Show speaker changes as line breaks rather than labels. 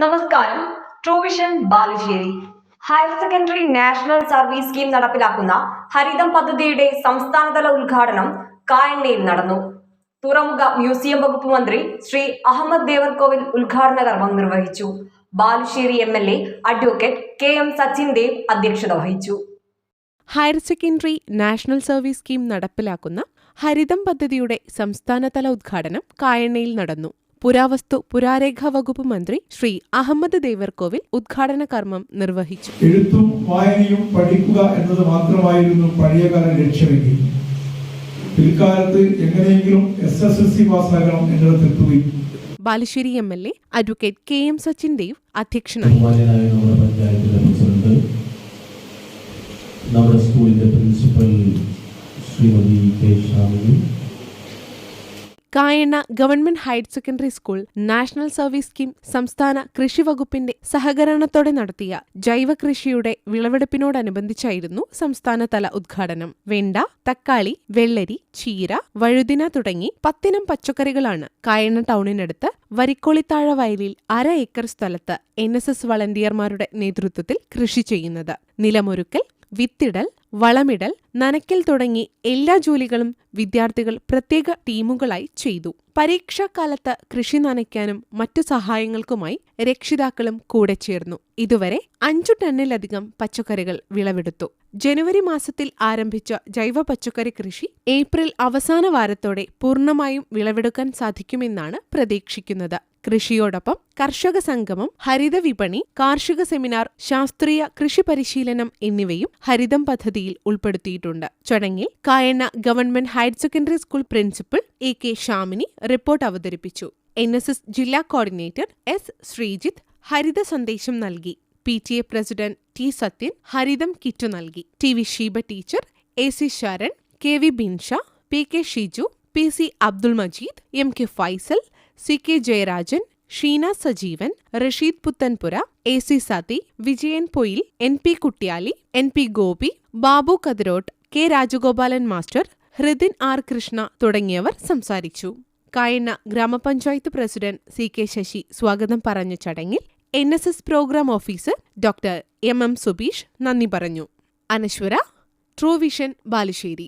നമസ്കാരം. Truevision Balussery. Higher secondary national service scheme നടപ്പിലാക്കുന്ന ഹരിതം പദ്ധതിയുടെ സംസ്ഥാനതല ഉദ്ഘാടനം കായണ്ണയിൽ നടന്നു. തുറമുഖ മ്യൂസിയം വകുപ്പ് മന്ത്രി ശ്രീ അഹമ്മദ് ദേവർകോവിൽ ഉദ്ഘാടന കർമ്മം നിർവഹിച്ചു. Balussery M L A advocate K M Sachin Dev അധ്യക്ഷത വഹിച്ചു.
Higher secondary national service scheme നടപ്പിലാക്കുന്ന ഹരിതം പദ്ധതിയുടെ സംസ്ഥാനതല ഉദ്ഘാടനം കായണ്ണയിൽ നടന്നു. പുരാവസ്തു പുരാരേഖാ വകുപ്പ് മന്ത്രി ശ്രീ അഹമ്മദ് ദേവർകോവിൽ ഉദ്ഘാടന കർമ്മം നിർവഹിച്ചു.
എഴുത്തും വായനയും പഠിക്കുക എന്നത് മാത്രമായിരുന്നു പഴയകാല ലക്ഷ്യമെങ്കിൽ. പിൽക്കാലത്ത് എങ്ങനെയെങ്കിലും എസ് എസ് എൽ സി പാസ്സാകണം എന്നിടത്തെത്തുകയും
Balussery M L A advocate K M Sachin Dev അധ്യക്ഷനായി.
നമ്മുടെ സ്കൂളിന്റെ principal Shrimati K Shyamini
Kayanna government higher secondary school national service scheme സംസ്ഥാന കൃഷി വകുപ്പിന്റെ സഹകരണത്തോടെ നടത്തിയ ജൈവ കൃഷിയുടെ വിളവെടുപ്പിനോടനുബന്ധിച്ചായിരുന്നു സംസ്ഥാനതല ഉദ്ഘാടനം. വെണ്ട തക്കാളി വെള്ളരി ചീര വഴുതിന തുടങ്ങി പത്തിനം പച്ചക്കറികളാണ് കായണ്ണ ടൗണിനടുത്ത് വരിക്കോളിത്താഴ വയലിൽ അര ഏക്കർ സ്ഥലത്ത് എൻ എസ് എസ് വളണ്ടിയർമാരുടെ നേതൃത്വത്തിൽ കൃഷി ചെയ്യുന്നത്. നിലമൊരുക്കൽ വിത്തിടൽ വളമിടൽ നനയ്ക്കൽ തുടങ്ങി എല്ലാ ജോലികളും വിദ്യാർത്ഥികൾ പ്രത്യേക ടീമുകളായി ചെയ്തു. പരീക്ഷാക്കാലത്ത് കൃഷി നനയ്ക്കാനും മറ്റു സഹായങ്ങൾക്കുമായി രക്ഷിതാക്കളും കൂടെ ചേർന്നു. ഇതുവരെ അഞ്ചു ടണ്ണിലധികം പച്ചക്കറികൾ വിളവെടുത്തു. ജനുവരി മാസത്തിൽ ആരംഭിച്ച ജൈവ പച്ചക്കറി കൃഷി ഏപ്രിൽ അവസാന വാരത്തോടെ പൂർണമായും വിളവെടുക്കാൻ സാധിക്കുമെന്നാണ് പ്രതീക്ഷിക്കുന്നത്. കൃഷിയോടൊപ്പം കർഷക സംഗമം ഹരിത വിപണി കാർഷിക സെമിനാർ ശാസ്ത്രീയ കൃഷി പരിശീലനം എന്നിവയും ഹരിതം പദ്ധതിയിൽ ഉൾപ്പെടുത്തിയിട്ടുണ്ട്. ചടങ്ങിൽ Kayanna government higher secondary school principal A K Shamini report അവതരിപ്പിച്ചു. എൻ എസ് എസ് ജില്ലാ കോർഡിനേറ്റർ എസ് ശ്രീജിത്ത് ഹരിത സന്ദേശം നൽകി. P T A president T Sathyan Haritham kit നൽകി. T V Sheeba teacher A C Saran K V Binsha P K Shiju P C Abdul Majeed M K Faisal C K Jayarajan Sheena Sajeevan Rasheed Puthanpura A C Sathi Vijayan Poyil N P Kuttiyali N P Gopi Babu Kathirot K Rajagopalan master Hridin R Krishna തുടങ്ങിയവർ സംസാരിച്ചു. കായണ്ണ ഗ്രാമപഞ്ചായത്ത് president C K Sasi സ്വാഗതം പറഞ്ഞ ചടങ്ങിൽ N S S programme officer doctor M M Subeesh നന്ദി പറഞ്ഞു. അനശ്വര ട്രൂവിഷൻ ബാലുശ്ശേരി.